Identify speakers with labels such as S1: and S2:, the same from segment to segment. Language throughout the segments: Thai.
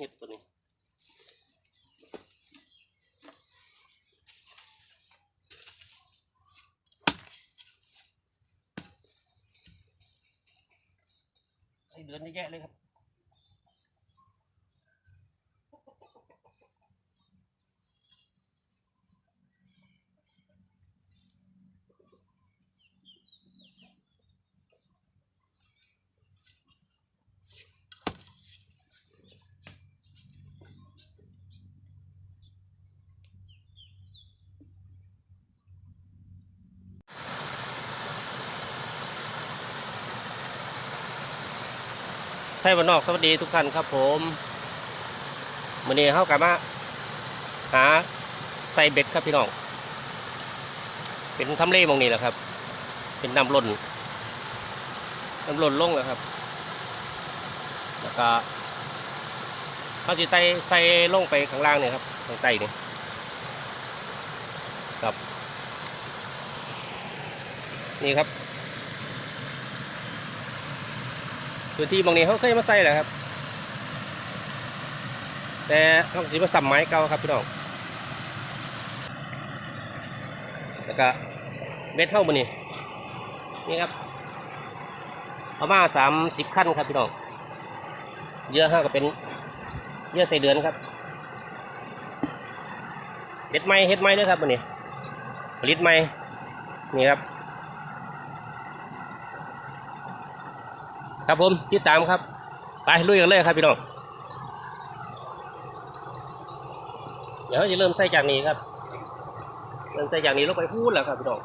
S1: เห็ดตัวนี้ใส่เดือนนี่แยะเลยครับ ไทยวันนอกสวัสดีทุกท่านครับผมมื่อนี้เข้ากลับมาหาไซเบ็ดครับพี่น้อง เป็นทำเลหมองนี้แหละครับ เป็นน้ำล้นน้ำล้นลงแล้วครับ แล้วก็เขาจะไต่ใส่ลงไปข้างล่างเนี่ยครับข้างใต้นี่ครับ นี่ครับ พื้นที่บางนี้เขาเคยมาใส่แหละครับ แต่เขาสิมาสัมไม้เก่าครับพี่น้องแล้วก็เบ็ดเท่ามันนี่นี่ครับเอามาสามสิบขั้นครับพี่น้องเยอะห้าก็เป็นเยอะใส่เดือนครับเฮ็ดไม้เฮ็ดไม้ด้วยครับมันนี่ผลิตไม้นี่ครับ ครับผมติดตามครับ ไปลุยกันเลยครับพี่น้องเดี๋ยวจะเริ่มใส่จากนี้ครับเริ่มใส่จากนี้ลงไปพูดแล้วครับพี่น้อง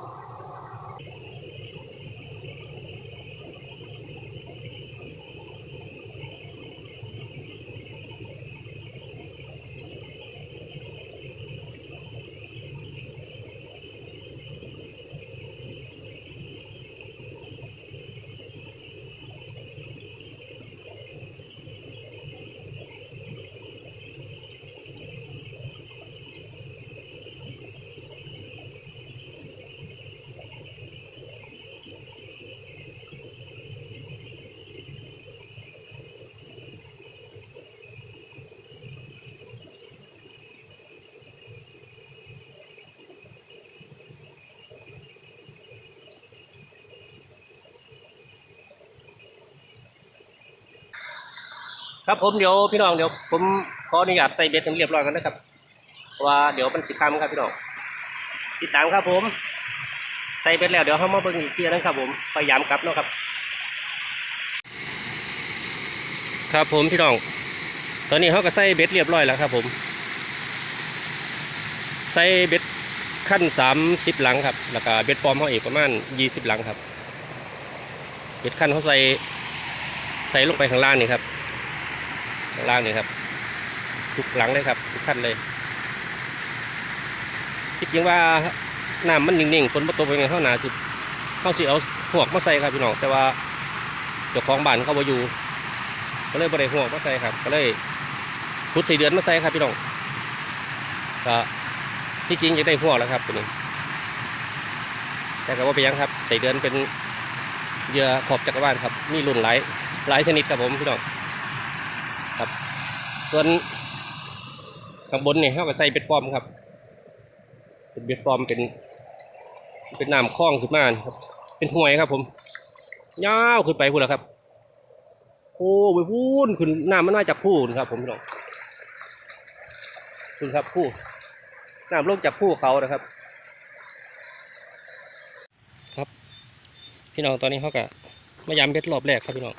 S1: ครับผมเดี๋ยวพี่น้องเดี๋ยวผมขออนุญาตใส่เบ็ดให้เรียบร้อยกันนะครับว่าเดี๋ยวมันสิคำครับพี่น้องติดตามครับผม ใส่เบ็ดแล้วเดี๋ยวเขามาเบิ่งอีกทีนึงครับผมพยายามกลับเนาะครับ ครับผมพี่น้อง ตอนนี้เขาก็ใส่เบ็ดเรียบร้อยแล้วครับผม ใส่เบ็ดขั้นสามสิบหลังครับแล้วก็เบ็ดปลอมเขาอีกประมาณยี่สิบหลังครับเบ็ดขั้นเขาใส่ใส่ลงไปข้างล่างนี่ครับ ข้างล่างนี่ครับ ทุกหลังเลยครับ ทุกขั้นเลยที่จริงว่าน้ำมันนิ่งๆฝนมาตกเป็นไงเข้าหนาสิเข้าสิเอาหวกมาใส่ครับพี่น้องแต่ว่าเจ้าของบ้านเขาบ่อยู่ ก็เลยบ่ได้หวกมาใส่ครับ ก็เลยพุดสี่เดือนมาใส่ครับพี่น้องก็ที่จริงจะได้หัวแล้วครับตัวนี้แต่ก็ว่าไปยังครับใส่เดือนเป็นเยื่อขอบจักรวาลครับมีรุ่นหลายหลายชนิดครับผมพี่น้อง ส่วนข้างบนเนี่ยเขาก็ใส่เบ็ดปลอมครับ เป็นเบ็ดปลอมเป็น เป็นน้ำคล้องขึ้นมาครับ เป็นห้วยครับ ผมยาวขึ้นไปพูดแล้วครับโอ้ไปพูนขึ้นน้ำมันมาจากพูนะครับ ผมพี่น้องคุณครับผู้น้ำลงจากผู้เขานะครับ ครับ พี่น้องตอนนี้เขาก็มายามเบ็ดรอบแรกครับพี่น้อง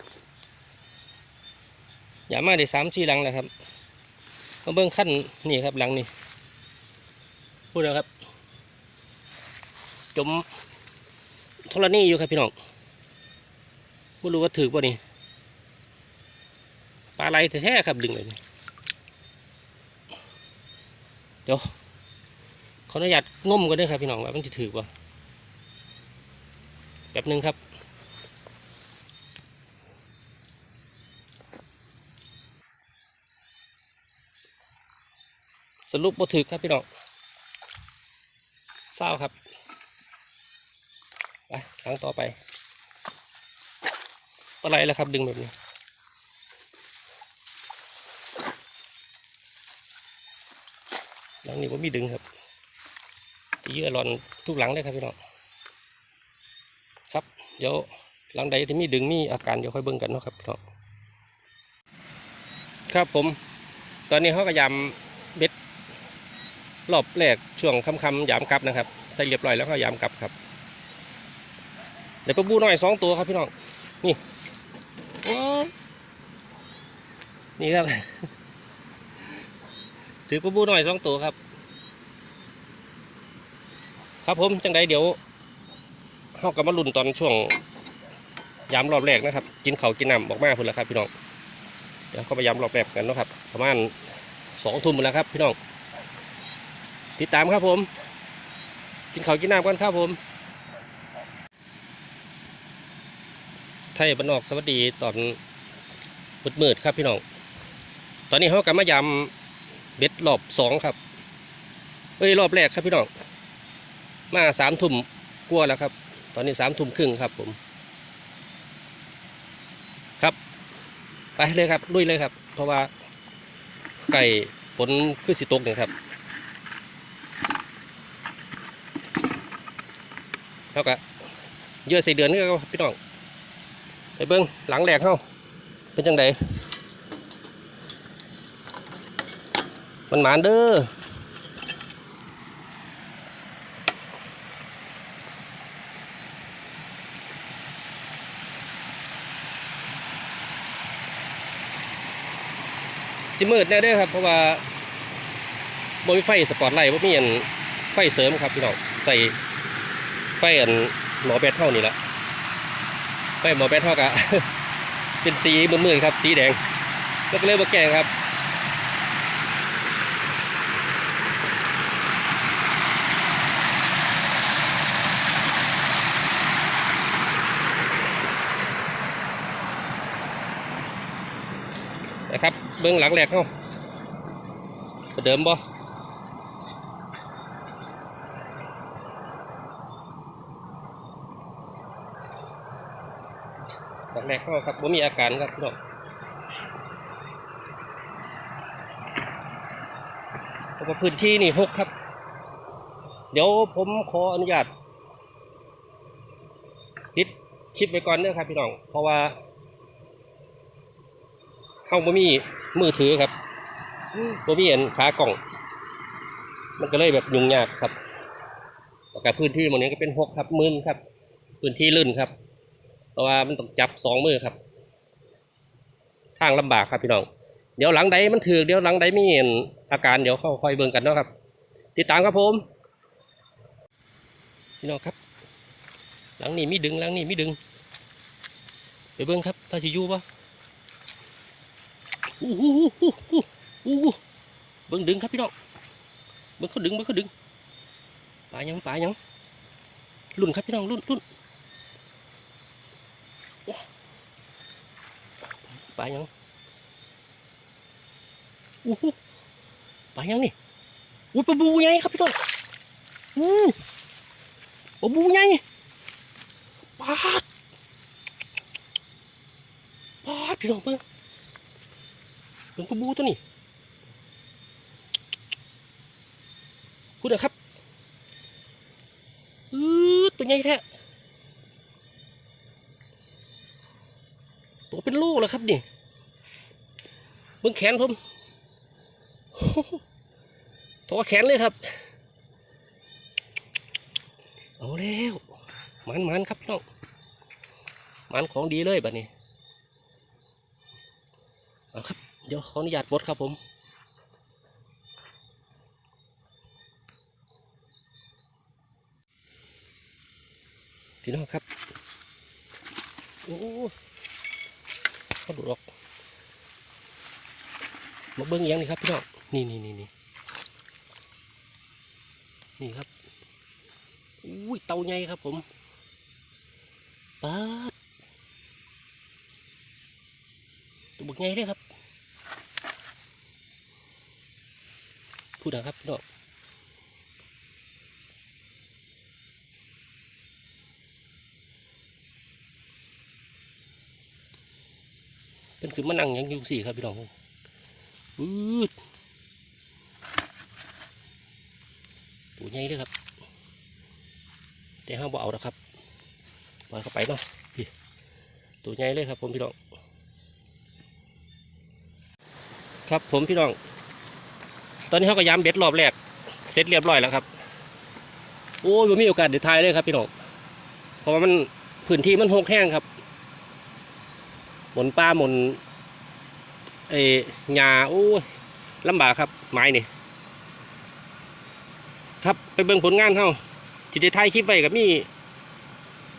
S1: อย่ามาได้สามสี่หลังแล้วครับมาเบิ้งขั้นนี่ครับหลังนี่พูดนะครับ จมธรณีอยู่ครับพี่น้องไม่รู้ว่าถือป่ะนี่ปลาไหลแท้ๆครับดึงเลยนี่เดี๋ยวขออนุญาตง่มกันด้วยครับพี่น้องว่ามันจะถือป่ะแป๊บหนึงครับ รุปบ่ถือครับพี่น้องเศร้าครับไปครั้งต่อไปปลาไหลแล้วครับดึงแบบนี้หลังนี้ผมมีดึงครับเยื่อรอนทุกหลังเลยครับพี่น้องครับเดี๋ยวหลังใดที่มีดึงมีอาการเดี๋ยวค่อยเบิ่งกันเนาะครับพี่น้องครับผม ตอนนี้เขาก็ยำเบ็ด รอบแรกช่วงค่ำๆยามกลับนะครับ ใส่เรียบร้อยแล้วก็ยามกลับครับเดี๋ยวปลาบูน้อยสองตัวครับพี่น้องนี่โอ้ยนี่ครับถือปลาบูน้อยสองตัวครับ ครับผมจังใดเดี๋ยวเขากลับมาลุ้นตอนช่วงยามรอบแรกนะครับ กินเขากินน้ำบอกมาพุ่นแล้วครับพี่น้องเดี๋ยวเขาไปยามรอบแรกกันนะครับ ประมาณสองทุ่มหมดแล้วครับพี่น้อง ติดตามครับผม กินข้าวกินน้ำกันครับผม ไทยบ้านอกสวัสดีตอนมืดๆครับพี่น้อง ตอนนี้เขากลับมายำเบ็ดรอบสองครับ เอ้ยรอบแรกครับพี่น้อง มาสามทุ่มกลัวแล้วครับ ตอนนี้สามทุ่มครึ่งครับผม ครับ ไปเลยครับลุยเลยครับ เพราะว่าไก่ฝนคือสิตกเนี่ยครับ แล้วก็เยอะใส่เดือนนี่ครับพี่น้องไปเบิ้งหลังแหลกเข้าเป็นจังไดมันหมานเด้อสิมืดแน่เด้อครับ เพราะว่าบ่มีไฟสปอตไลท์บ่มีอันไฟเสริมครับพี่น้องใส่ ไฟอันหมอแบตเท่านี่แหละไฟหมอแบตเท่ากับเป็นสีมืดๆครับ สีแดงแล้วก็เลยมาแกงครับนะครับเบื้องหลังแหลกเข้าเดิมบ่หลัง แหลกเข้าครับว่ามีอาการครับพี่น้องเพราะว่าพื้นที่นี่หกครับ เดี๋ยวผมขออนุญาตปิดคลิปไว้ก่อนเด้อครับพี่น้อง เพราะว่าเข้าบ่มีมือถือครับบ่มีเห็นขากล่อง มันก็เลยแบบยุ่งยากครับแล้วกับพื้นที่มันนี้ก็เป็นหกครับมื่นครับ พื้นที่ลื่นครับ เพราะว่ามันต้องจับสองมือครับ ทางลำบากครับพี่น้อง เดี๋ยวหลังใดมันถือเดี๋ยวหลังใดไม่เห็นอาการเดี๋ยวเข้าคอยเบิ่งกันเนาะครับ ติดตามครับผม พี่น้องครับ หลังนี้มีดึงหลังนี้มีดึงไปเบิ่งครับถ้าสิอยู่ปะอู้หูหูหูหูหูหูเบิ่งดึงครับพี่น้องเบิ่งเขาดึงเบิ่งเขาดึงปลายังปลายังรุ่นครับพี่น้องรุ่นรุ่นโอ้ ปลายังอู้หูปลายังนี่อุ้ยปลาบูใหญ่ครับพี่น้องอู้ปลาบูใหญ่ปาดปาดพี่น้องเบิ่งหลวงพ่อบูตัวนี้พูดนะครับอือตัวใหญ่แท้ ตัวเป็นลูกแล้วครับนี่เบิ้งแขนผมตัวแขนเลยครับ เอาแล้วมันมันครับน้องมันของดีเลยบัดนี้เอาครับ เดี๋ยวขออนุญาตบดครับผมพี่น้องครับ โอ้ ขาดูดออกมาเบิ้งยังนี่ครับพี่น้องนี่นี่นี่นี่นี่ครับอุ้ยเตาใหญ่ครับผมปาดตัวบักใหญ่เลยครับพูดนะครับพี่น้อง เป็นคือมันนั่งยังอยุ่สี่ครับพี่น้องอืดใหญ่เลยครับ แต่ห้ามบ่เอานะครับปล่อยเข้าไปเนาะพี่ตัวใหญ่เลยครับผมพี่น้อง ครับผมพี่น้อง ตอนนี้เขาก็ย้ำเบ็ดรอบแรกเสร็จเรียบร้อยแล้วครับ โอ้ยมมีโอกาสเด็ดทายเลยครับพี่น้อง เพราะว่ามันพื้นที่มันหกแห้งครับ หมนปลาหมนเอหญ้าโอ้ยลำบากครับไม้นี่ครับไปเบิ่งผลงานเขาจิตได้ถ่ายคลิปไว้กับมี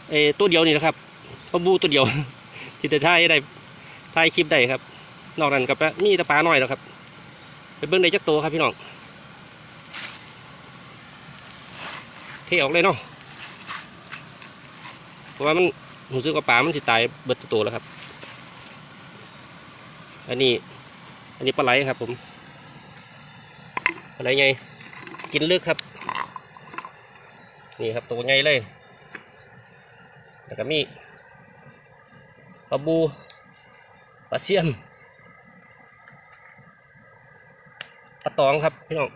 S1: เอตัวเดียวนี่แหละครับปลาบูตัวเดียวจิตได้ถ่ายได้ถ่ายคลิปได้ครับ นอกนั้นกับมีตะปลาหน่อยแล้วครับไปเบิ่งได้จักตัวครับพี่น้องเทออกเลยเนาะเพราะว่ามันหูซึกว่าปลามันสิตายเบิดตัวแล้วครับ อันนี้ อันนี้ปลาไหลครับ ผมปลาไหลไงกินลึกครับ นี่ครับตัวใหญ่เลย แล้วก็มีปลาบูปลาเสียมปลาตองครับพี่น้อง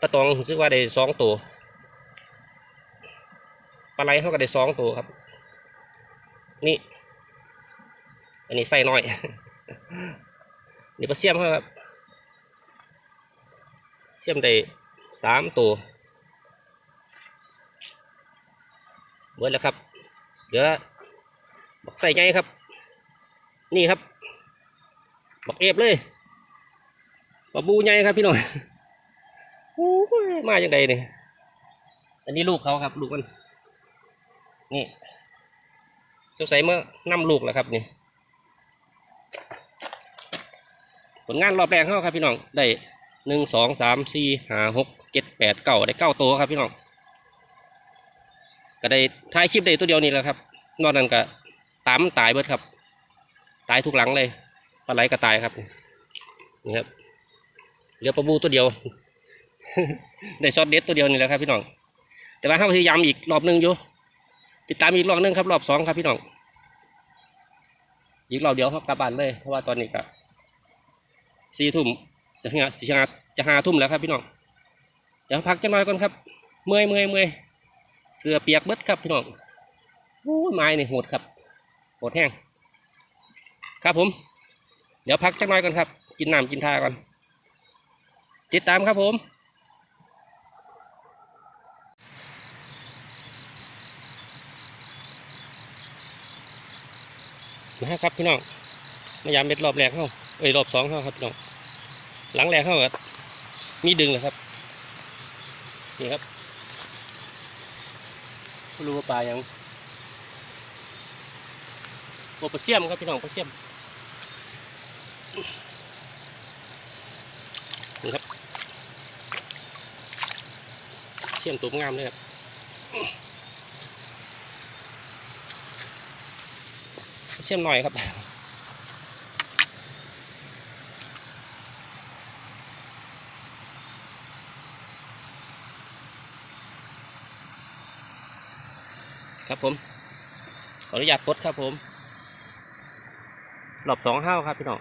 S1: ปลาตองรู้สึกว่าได้สองตัวปลาไหลเขาก็ได้สองตัวครับ นี่ อันนี้ใส่น้อย นี่ปลาเสียมเขาครับ เสียมได้สามตัวเบิดแล้วครับ เหลือบักใส่ไงครับ นี่ครับ บักเอฟเลยปลาบูใหญ่ครับพี่น้องโอ้ยมาอย่างใดเนี่ยอันนี้ลูกเขาครับ ลูกมัน นี่สงสัยเมื่อนำลูกแล้วครับนี่ ผ ลงานรอบแรกเขาครับพี่น้องได้หนึ่งสองสามสี่ห้าหกเจ็ดแปดเก้าได้เก้าตัวครับพี่น้องก็ได้ถ่ายคลิปได้ตัวเดียวนี่แหละครับ นอกนั้นก็ตามมันตายเบิดครับ ตายทุกหลังเลยปลาไหลก็ตายครับนี่ครับเหลือปลาบูตัวเดียว ได้ช็อตเด็ดตัวเดียวนี่แหละครับ พี่น้อง แต่ว่าเขาพยายามอีกรอบหนึงอยู่ติดตามอีกรอบหนึงครับ รอบสองครับพี่น้องอีกรอบเดียวครับกลับบ้านเลยเพราะว่าตอนนี้ก็ สี่ทุ่มจะหาสี่หาจะหาทุ่มแล้วครับพี่น้องเดี๋ยวพักจะน้อยก่อนครับ เมื่อยเมื่อยเมื่อยเสือเปียกเบิดครับพี่น้องโอ้ยไม้นี่โหดครับโหดแห้งครับผม เดี๋ยวพักจะน้อยก่อนครับ กินน้ำกินท่าก่อนติดตามครับผม นะครับพี่น้องมายามเม็ดรอบแรกเข้า เอ้ยรอบสองเข้าครับพี่น้องหลังแรกเข้าก็มีดึงเลยครับนี่ครับรู้ว่าปลายังโอปลาเสียมครับพี่น้องปลาเสียมนี่ครับเสี่ยมตัวงามเลยครับเสี่ยมหน่อยครับ ผม ขออนุญาตกดครับผมหลบสองห้าวครับพี่น้อง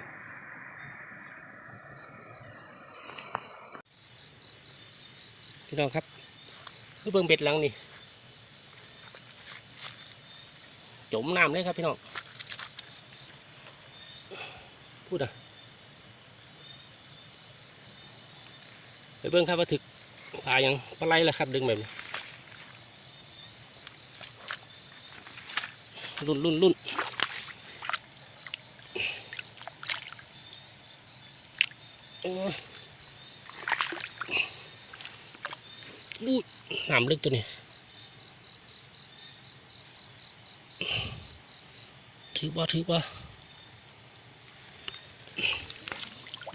S1: พี่น้องครับนี่เบิ่งเบ็ดหลังนี่จมน้ำเลยครับพี่น้องพูดอะไปเบิ่งครับว่าถึกปลายังปลาไหลแล้วครับ ดึงแบบนี้ รุ่นรุ่นรุ่นโอ้ยอู้น้ำลึกตัวนี้ถือบ่ถือบ่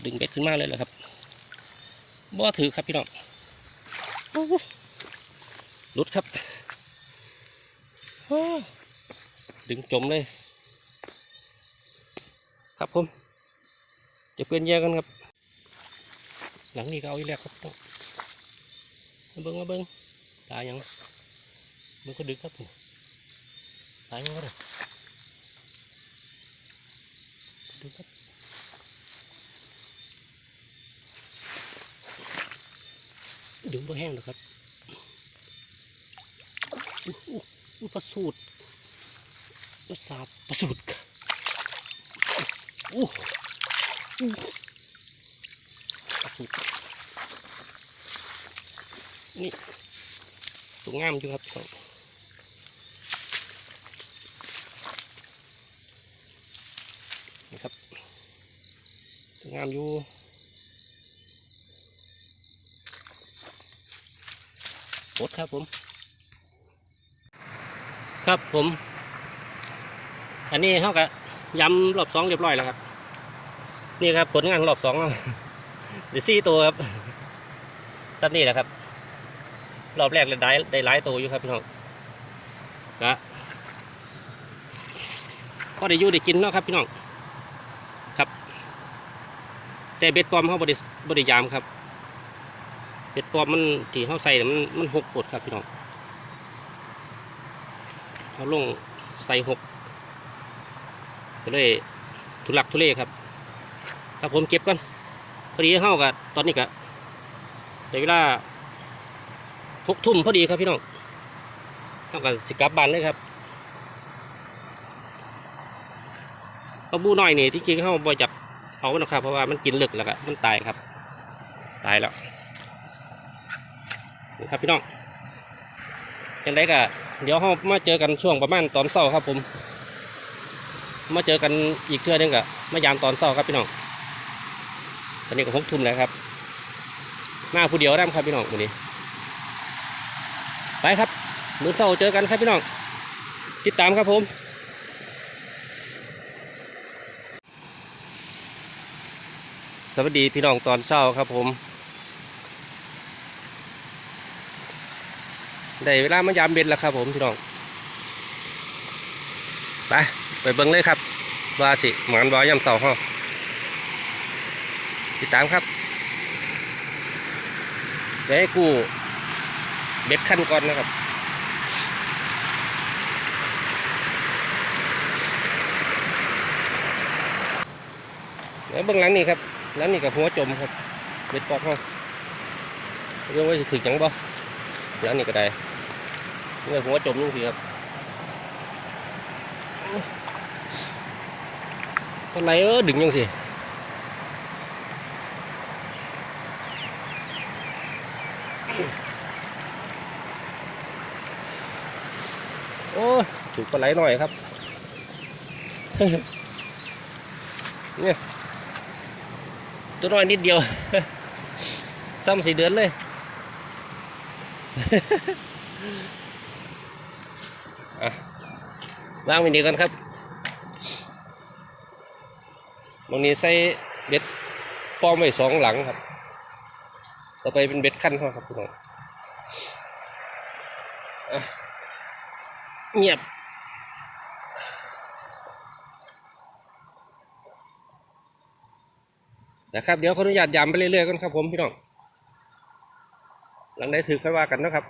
S1: ดึงเบ็ดขึ้นมาเลยเหรอครับบ่ถือครับพี่น้องโอ้โหลุดครับ ดึงจมเลย ครับผมจะเปลี่ยนแยกกันครับ หลังนี้ก็เอาอีกแล้วครับมาเบิ้งมาเบิ้งตายยังมันก็ดึกครับผมตายยังก็ได้ดึกครับดึงบ่แห้งหรอกครับอู้อู้อู้ปลาสูตร ปลาสาบปลาสูตรอู้อู้ปลาสูตรนี่สวยงามอยู่ครับพี่น้องนี่ครับสวยงามอยู่หมดครับผม ครับผม อันนี้เขาก็ยำรอบสองเรียบร้อยแล้วครับ นี่ครับผลงานรอบสองเดี๋ยวสี่ตัวครับสัตว์นี่แหละครับ รอบแรกเลยได้ได้หลายตัวอยู่ครับพี่น้องก็ก็ได้อยู่ได้กินเนาะครับพี่น้องครับ แต่เบ็ดปลอมเขาบริบริยามครับเป็ดปลอมมันที่เขาใส่มันมันหกปดครับพี่น้องเขาลงใส่หก ก็เลยทุลักทุเลครับครับผมเก็บก่อนพอดีเข้ากับตอนนี้ก็ในเวลาหกทุ่มพอดีครับพี่น้องเข้ากับสิกับบ้านเลยครับกระบูน้อยนี่ที่จริงเข้าบ่อยจับเอาหรอกครับเพราะว่ามันกินเหลึกแล้วก็มันตายครับ ตายแล้วนะครับพี่น้องจังไดก็เดี๋ยวเรามาเจอกันช่วงประมาณตอนเช้าครับผม มาเจอกันอีกเทื่อนึงกะมายามตอนเช้าครับพี่น้องตอนนี้ก็หกทุ่มแล้วครับมาผู้เดียวได้ครับพี่น้องวันนี้ ไปครับมื้อเช้าเจอกันครับพี่น้องติดตามครับผมสวัสดีพี่น้องตอนเช้าครับผม ได้เวลามายามเบ็ดแล้วครับผมพี่น้อง ไปไปเบิ้งเลยครับว่าสิหมานบอยำเสาห้องติดตามครับเดี๋ยวให้กูเบ็ดขั้นก่อนนะครับเดี๋ยวเบื้องหลังนี่ครับหลังนี่กับหัวจมครับเบ็ดปอกห้องเรื่องว่าสิถึงจังบ่แล้วนี่ก็ได้เงื่อหัวจมนี่สิครับ อะไรเออดึงยังสิโอ้ยถูกปลาไหลหน่อยครับเนี่ยตัวน้อยนิดเดียวซ้ำสี่เดือนเลยอะวางไว้นี่กันครับ งนี้ใส่เบ็ดป้อมไว้สองหลังครับ ต่อไปเป็นเบ็ดขั้นเขาครับพี่น้องเงียบนะครับเดี๋ยวขออนุญาตยำไปเรื่อยๆกันครับผมพี่น้อง หลังได้ถือค่อยว่ากันนะครับ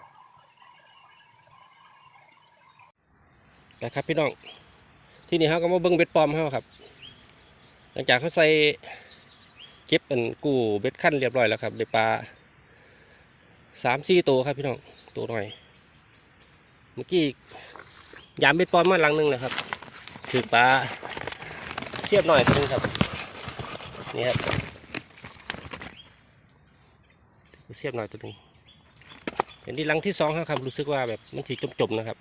S1: นะครับพี่น้อง ที่นี่เขาก็มาเบิ้งเบ็ดปลอมเขาครับ หลังจากเขาใส่เก็บเป็นกู้เบ็ดขั้นเรียบร้อยแล้วครับได้ปลาสามสี่ตัวครับพี่น้องตัวหน่อย เมื่อกี้ยามเบ็ดปอมมาหลังหนึงเลยครับ ถือปลาเสียบหน่อยตัวนึงครับนี่ครับเสียบหน่อยตัวนึงเห็นที่ลังที่สองครับครับรู้สึกว่าแบบมันสีจมๆนะครับ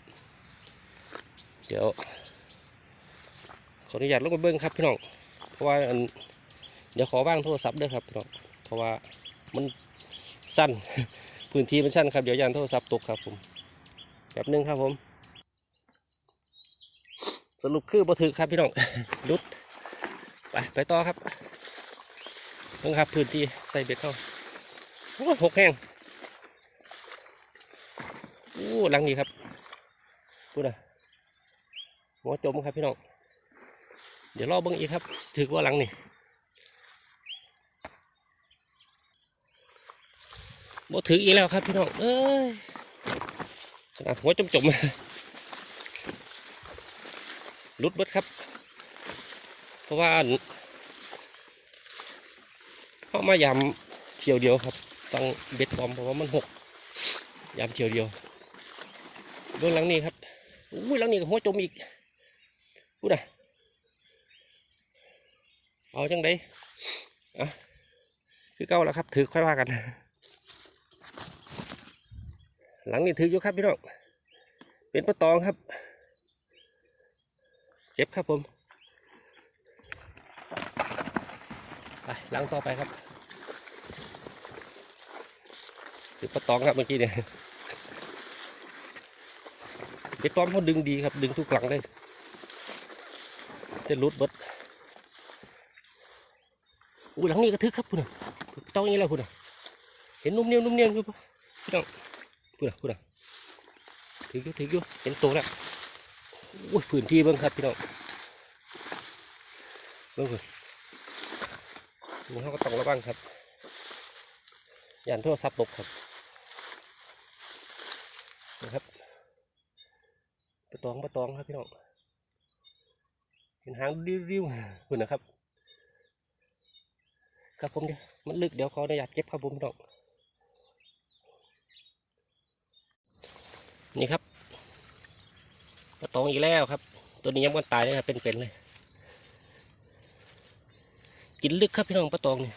S1: เดี๋ยวขออนุญาตลงไปเบิ้งครับพี่น้อง เพราะว่าอันเดี๋ยวขอว่างโทรศัพท์ด้วยครับพี่น้องเพราะว่ามันสั้น พื้นที่มันสั้นครับเดี๋ยวยานโทรศัพท์ตกครับผมแบบหนึงครับผม สรุปคือบ่ถือครับพี่น้องลุดไปไปต่อครับเบิ่งครับพื้นที่ใส่เบ็ดเข้าโอ้หกแห้งโอ้หลังนี้ครับพูดนะหัวจมครับพี่น้อง เดี๋ยวรอเบิ้งอีกครับถือว่าหลังนี่บ่ถืออีกแล้วครับพี่น้องเอ้ยขนาดหัวจมจมลุดเบิดครับ เพราะว่าเข้ามายำเที่ยวเดียวครับ ต้องเบ็ดบอมเพราะว่ามันหกยำเที่ยวเดียวบื้องหลังนี้ครับอุ้ยหลังนี้ก็หัวจมอีกพูดอะ เอาจังไดอะคือเก่าแล้วครับ ถือค่อยว่ากัน หลังนี้ถืออยู่ครับพี่น้อง เป็นประตองครับ เจ็บครับผม ไปหลังต่อไปครับถือประตองครับเมื่อกี้เนี่ยเบ็ดป้อมเขาดึงดีครับ ดึงทุกหลังเลยจะรุดเบิด อุ้หลังนี้กระทึกครับคุณน่ะต้องอย่างนี้แล้วคุณน่ะเห็นนุ่มเนียวนุ่มเนียวอยู่ปะพี่น้องคุณน่ะคุณน่ะถืออยู่ถืออยู่เห็นตัวแล้วอุ้ยพื้นที่เบิ้งครับพี่น้องเบิ้งคุณนี่เขาก็ต้องระวังครับยันโทรศัพท์ตกครับนะครับปลาตองปลาตองครับพี่น้องเห็นหางริ้วๆคุณนะครับ ครับผมเดียวมันลึกเดี๋ยวเขาได้อยากเก็บครับผมพี่น้องนี่ครับปลาตองอีกแล้วครับ ตัวนี้ยังมันตายเลยครับเป็นๆเลยกินลึกครับพี่น้องปลาตองนี่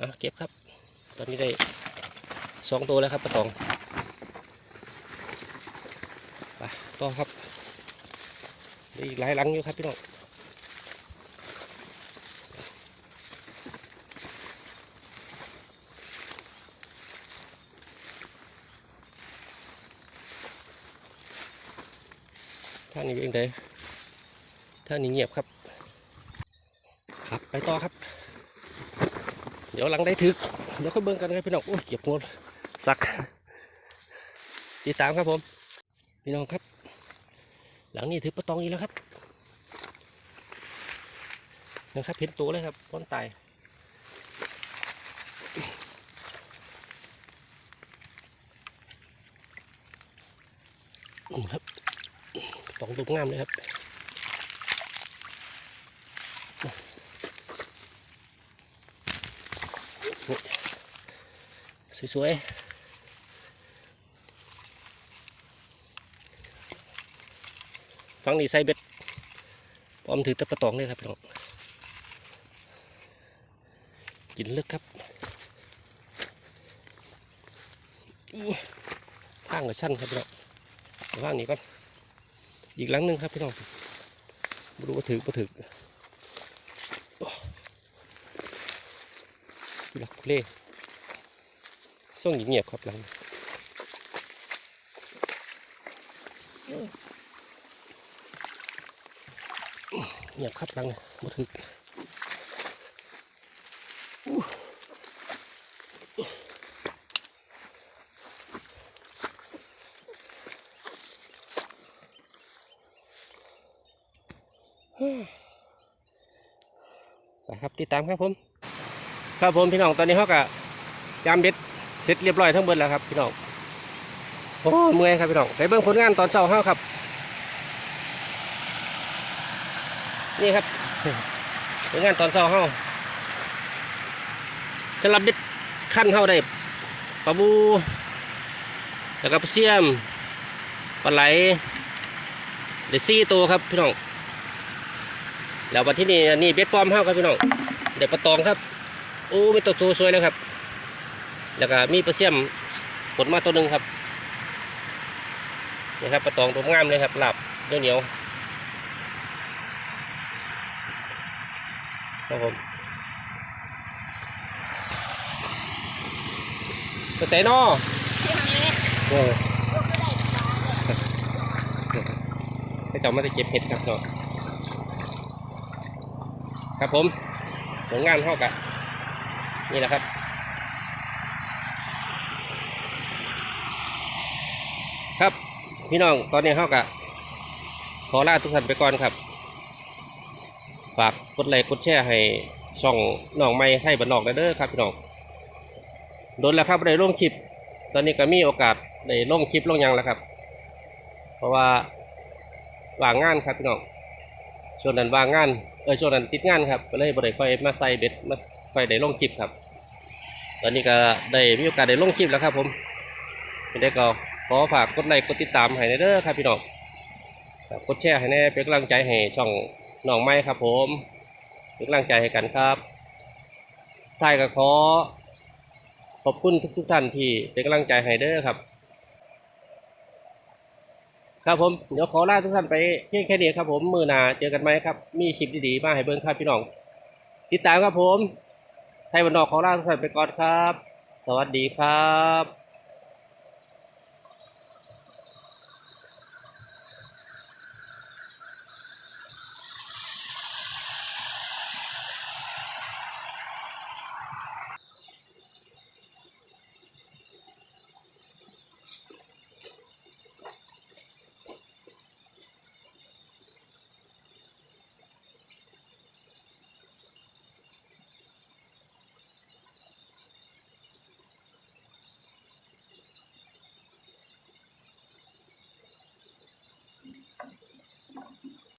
S1: อะเก็บครับ ตอนนี้ได้สองตัวแล้วครับปลาตองไปต่อครับได้อีกหลายหลังอยู่ครับพี่น้องางนี้เป็นไงท่างนี้เงียบครับ ครับไปต่อครับ เดี๋ยวหลังได้ถึก เดี๋ยวค่อยเบิ่งกันครับพี่น้อง โอ้ยเก็บงดสัก ติดตามครับผม พี่น้องครับ หลังนี้ถือปลาตองอีกแล้วครับ นะครับเห็นตัวเลยครับต้นตายอืมครับ ตองตุกงามเลยครับสวยๆฟังนี่ใส่เบ็ดพร้อมถือตะปะตองเลยครับพี่น้องกินลึกครับอู้ทางกับชั้นครับพี่น้องว่างนี้ก่อน อีกหลังหนึ่งครับพี่น้องไม่รู้ว่าถือบ่ถือทุลักทุเลส่งเงียบครับหลังเงียบครับหลังมาถึกอู้ ครับติดตามครับผม ครับผมพี่น้องตอนนี้เขากะยามเบ็ดเสร็จเรียบร้อยทั้งหมดแล้วครับพี่น้องโอ้เมื่อยครับพี่น้องไปเบิ่งผลงานตอนเช้าเฮาครับ นี่ครับเป็นงานตอนเช้าเฮาสำหรับเด็ดขั้นเฮาได้ปลาบูแล้วก็ปลาเสียมปลาไหลได้สี่ตัวครับพี่น้อง แล้ววันที่นี่นี่เบ็ดปลอมเฮาครับพี่น้องได้ปลาตองครับโอ้มีตัวตัวสวยเลยครับ แล้วก็มีปลาเสียมผลมาตัวหนึ่งครับนี่ครับปลาตองตัวงามเลยครับหลับเหนียวเหนียวๆครับผมไปใส่นอ
S2: ที่ทางนี้
S1: เออ
S2: ลูกก็ได้ปลาเลย
S1: ให้เจ้ามาจะเก็บเห็ดครับเนาะ ครับผมผลงานเท่ากับนี่แหละครับครับพี่น้องตอนนี้เท่ากับขอลาทุกท่านไปก่อนครับ ฝากกดไลค์กดแชร์ให้ช่องน้องไม้ให้บันนอกได้เด้อครับพี่น้องโดนแล้วครับได้ลงคลิป ตอนนี้ก็มีโอกาสได้ลงคลิปลงยังแล้วครับ เพราะว่าว่างงานครับพี่น้องช่วงนั้นว่างงาน ออช่วงนั้นติดงานครับก็เลยบ่ได้ค่อยมาใส่เบ็ดมาค่อยได้ลงคลิปครับ ตอนนี้ก็ได้มีโอกาสได้ลงคลิปแล้วครับผมไม่ได้ก็ขอฝากกดไลค์กดติดตามให้เด้อครับพี่น้องกกดแชร์ให้แน่เป็นกำลังใจให้ช่องน้องไม้ครับ ผมเป็นกำลังใจให้กันครับท้ายก็ขอขอบคุณทุกๆท่านที่เป็นกำลังใจให้เด้อครับ ครับผมเดี๋ยวขอลาทุกท่านไปเพียงแค่นี้ครับผมมือหนาเจอกันไหมครับ มีชิปดีๆมาให้เบิ้งครับพี่น้อง ติดตามครับผม ไทยวันดอกขอลาทุกท่านไปก่อนครับ สวัสดีครับ